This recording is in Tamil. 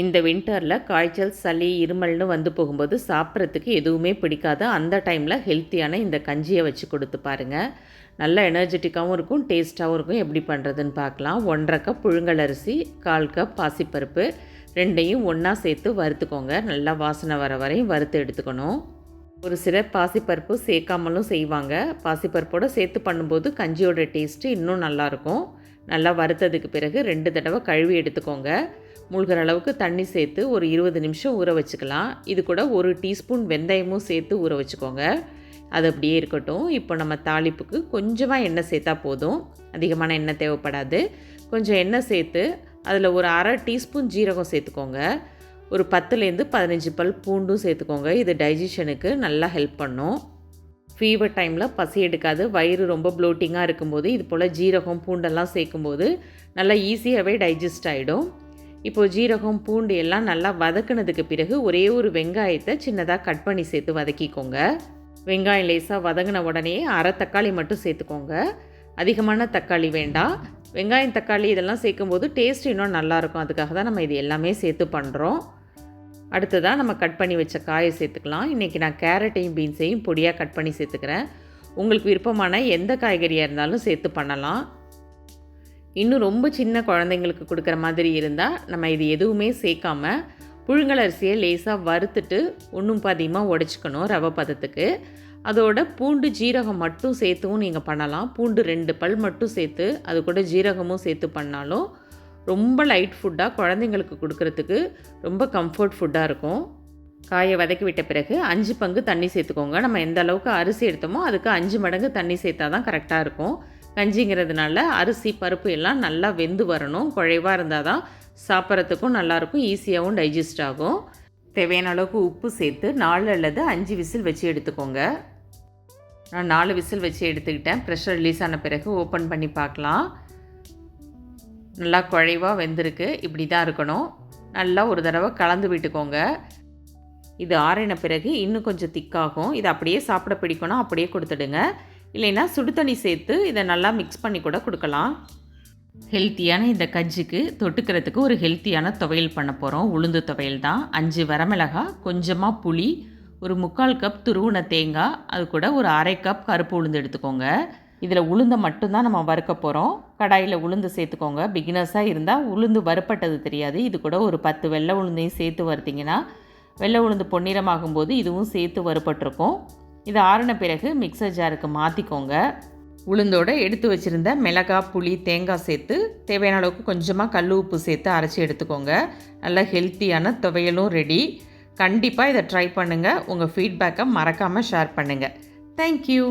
இந்த வின்டரில் காய்ச்சல் சளி இருமல்னு வந்து போகும்போது சாப்பிட்றதுக்கு எதுவுமே பிடிக்காத அந்த டைமில் ஹெல்த்தியான இந்த கஞ்சியை வச்சு கொடுத்து பாருங்கள் நல்ல எனர்ஜெட்டிக்காகவும் இருக்கும் டேஸ்ட்டாகவும் இருக்கும். எப்படி பண்ணுறதுன்னு பார்க்கலாம். ஒன்றரை கப் புழுங்கல் அரிசி கால் கப் பாசிப்பருப்பு ரெண்டையும் ஒன்றா சேர்த்து வறுத்துக்கோங்க. நல்லா வாசனை வர வரையும் வறுத்து எடுத்துக்கணும். ஒரு சிலர் பாசிப்பருப்பு சேர்க்காமலும் செய்வாங்க. பாசிப்பருப்போடு சேர்த்து பண்ணும்போது கஞ்சியோட டேஸ்ட்டு இன்னும் நல்லாயிருக்கும் நல்லா வறுத்ததுக்கு பிறகு ரெண்டு தடவை கழுவி எடுத்துக்கோங்க. மூழ்கிற அளவுக்கு தண்ணி சேர்த்து ஒரு இருபது நிமிஷம் ஊற வச்சுக்கலாம். இது கூட ஒரு டீஸ்பூன் வெந்தயமும் சேர்த்து ஊற வச்சுக்கோங்க. அது அப்படியே இருக்கட்டும். இப்போ நம்ம தாளிப்புக்கு கொஞ்சமாக எண்ணெய் சேர்த்தா போதும். அதிகமான எண்ணெய் தேவைப்படாது. கொஞ்சம் எண்ணெய் சேர்த்து அதில் ஒரு அரை டீஸ்பூன் ஜீரகம் சேர்த்துக்கோங்க. ஒரு பத்துலேருந்து பதினஞ்சு பல் பூண்டும் சேர்த்துக்கோங்க. இது டைஜஷனுக்கு நல்லா ஹெல்ப் பண்ணும். ஃபீவர் டைமில் பசி எடுக்காது. வயிறு ரொம்ப ப்ளோட்டிங்காக இருக்கும்போது இது போல் ஜீரகம் பூண்டெல்லாம் சேர்க்கும்போது நல்லா ஈஸியாகவே டைஜஸ்ட் ஆகிடும் இப்போது ஜீரகம் பூண்டு எல்லாம் நல்லா வதக்குனதுக்கு பிறகு ஒரே ஒரு வெங்காயத்தை சின்னதாக கட் பண்ணி சேர்த்து வதக்கிக்கோங்க. வெங்காயம் லேசாக வதங்கின உடனே அரை தக்காளி மட்டும் சேர்த்துக்கோங்க. அதிகமான தக்காளி வேண்டாம். வெங்காயம் தக்காளி இதெல்லாம் சேர்க்கும்போது டேஸ்ட் இன்னும் நல்லாயிருக்கும் அதுக்காக தான் நம்ம இது எல்லாமே சேர்த்து பண்ணுறோம் அடுத்ததாக நம்ம கட் பண்ணி வச்ச காயை சேர்த்துக்கலாம். இன்றைக்கி நான் கேரட்டையும் பீன்ஸையும் பொடியாக கட் பண்ணி சேர்த்துக்கிறேன். உங்களுக்கு விருப்பமான எந்த காய்கறியாக இருந்தாலும் சேர்த்து பண்ணலாம். இன்னும் ரொம்ப சின்ன குழந்தைங்களுக்கு கொடுக்குற மாதிரி இருந்தால் நம்ம இது எதுவுமே சேர்க்காம புழுங்கலரிசியை லேசாக வறுத்துட்டு ஒன்றும் பாதியமாக உடச்சிக்கணும் ரவை பதத்துக்கு. அதோட பூண்டு ஜீரகம் மட்டும் சேர்த்துவும் நீங்கள் பண்ணலாம். பூண்டு ரெண்டு பல் மட்டும் சேர்த்து அது கூட ஜீரகமும் சேர்த்து பண்ணாலும் ரொம்ப லைட் ஃபுட்டாக குழந்தைங்களுக்கு கொடுக்கறதுக்கு ரொம்ப கம்ஃபர்ட் ஃபுட்டாக இருக்கும். காயை வதக்கி விட்ட பிறகு அஞ்சு பங்கு தண்ணி சேர்த்துக்கோங்க. நம்ம எந்த அளவுக்கு அரிசி எடுத்தோமோ அதுக்கு அஞ்சு மடங்கு தண்ணி சேர்த்தா தான் கரெக்டாக இருக்கும். கஞ்சிங்கிறதுனால அரிசி பருப்பு எல்லாம் நல்லா வெந்து வரணும். குழைவாக இருந்தால் தான் சாப்பிட்றதுக்கும் நல்லாயிருக்கும் ஈஸியாகவும் டைஜஸ்ட் ஆகும். தேவையான அளவுக்கு உப்பு சேர்த்து நாலு அல்லது அஞ்சு விசில் வச்சு எடுத்துக்கோங்க. நான் நாலு விசில் வச்சு எடுத்துக்கிட்டேன். ப்ரெஷர் ரிலீஸ் ஆன பிறகு ஓப்பன் பண்ணி பார்க்கலாம். நல்லா குழைவாக வெந்திருக்கு இப்படி தான் இருக்கணும். நல்லா ஒரு தடவை கலந்து விட்டுக்கோங்க. இது ஆறின பிறகு இன்னும் கொஞ்சம் திக்காகும். இதை அப்படியே சாப்பிட பிடிக்கணும் அப்படியே கொடுத்துடுங்க. இல்லைன்னா சுடு தண்ணி சேர்த்து இதை நல்லா மிக்ஸ் பண்ணி கூட கொடுக்கலாம். ஹெல்த்தியான இந்த கஞ்சிக்கு தொட்டுக்கிறதுக்கு ஒரு ஹெல்த்தியான துவையல் பண்ண போகிறோம் உளுந்து துவையல் தான். அஞ்சு வரமிளகாய் கொஞ்சமாக புளி ஒரு முக்கால் கப் துருவுன தேங்காய் அது கூட ஒரு அரை கப் கருப்பு உளுந்து எடுத்துக்கோங்க. இதில் உளுந்தை மட்டும்தான் நம்ம வறுக்க போகிறோம் கடாயில் உளுந்து சேர்த்துக்கோங்க. பிகினர்ஸாக இருந்தால் உளுந்து வறுப்பட்டது தெரியாது. இது கூட ஒரு பத்து வெள்ளை உளுந்தையும் சேர்த்து வறுத்திங்கன்னா வெள்ளை உளுந்து பொன்னிறமாகும் போது இதுவும் சேர்த்து வறுப்பட்டிருக்கும் இது ஆறின பிறகு மிக்சர் ஜாருக்கு மாற்றிக்கோங்க உளுந்தோடு எடுத்து வச்சுருந்த மிளகாய் புளி தேங்காய் சேர்த்து தேவையான அளவுக்கு கொஞ்சமாக கல் உப்பு சேர்த்து அரைச்சி எடுத்துக்கோங்க. நல்ல ஹெல்த்தியான துவையலும் ரெடி கண்டிப்பாக இதை ட்ரை பண்ணுங்கள் உங்கள் ஃபீட்பேக்கை மறக்காமல் ஷேர் பண்ணுங்கள் தேங்க்யூ